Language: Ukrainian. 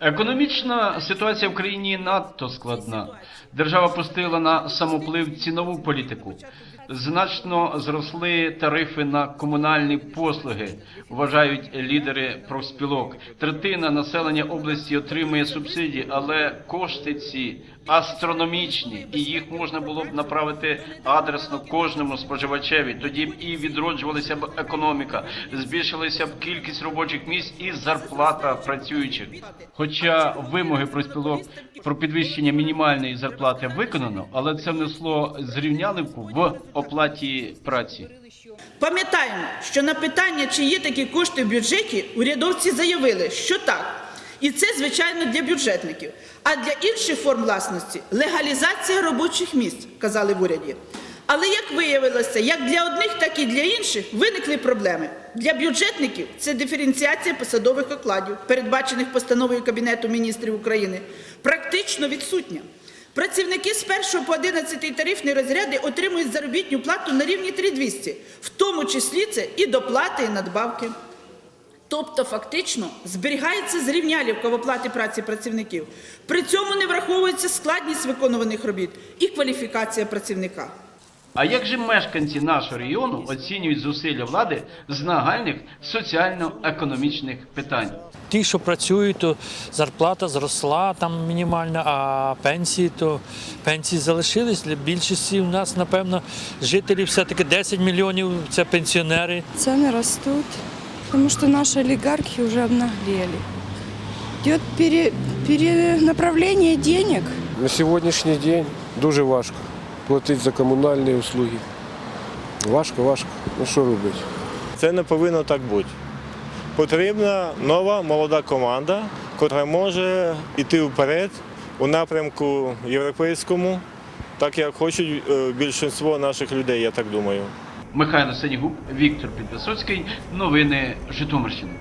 Економічна ситуація в країні надто складна. Держава пустила на самоплив цінову політику. Значно зросли тарифи на комунальні послуги, вважають лідери профспілок. Третина населення області отримує субсидії, але кошти ці астрономічні, і їх можна було б направити адресно кожному споживачеві. Тоді б і відроджувалася б економіка, збільшилася б кількість робочих місць і зарплата працюючих. Хоча вимоги профспілок про підвищення мінімальної зарплати виконано, але це внесло зрівнялівку в оплаті праці. Пам'ятаємо, що на питання, чи є такі кошти в бюджеті, урядовці заявили, що так. І це, звичайно, для бюджетників. А для інших форм власності легалізація робочих місць, казали в уряді. Але як виявилося, як для одних, так і для інших виникли проблеми. Для бюджетників це диференціація посадових окладів, передбачених постановою Кабінету міністрів України, практично відсутня. Працівники з 1 по 11 тарифні розряди отримують заробітну плату на рівні 3200, в тому числі це і доплати, і надбавки. Тобто, фактично, зберігається зрівнялівка в оплаті праці працівників. При цьому не враховується складність виконуваних робіт і кваліфікація працівника. А як же мешканці нашого регіону оцінюють зусилля влади з нагальних соціально-економічних питань? Ті, що працюють, то зарплата зросла там мінімальна, а пенсії то пенсії залишились. Для більшості у нас, напевно, жителів все-таки 10 мільйонів це пенсіонери. Цены растут, потому что наши олигархи уже обнаглели. Идет пере- перенаправление денег. На сьогоднішній день дуже важко платити за комунальні услуги. Важко, важко. Ну що робити? Це не повинно так бути. Потрібна нова молода команда, яка може йти вперед у напрямку європейському, так як хочуть е, більшість наших людей, я так думаю. Михайло Сенігуб, Віктор Підвисоцький. Новини Житомирщини.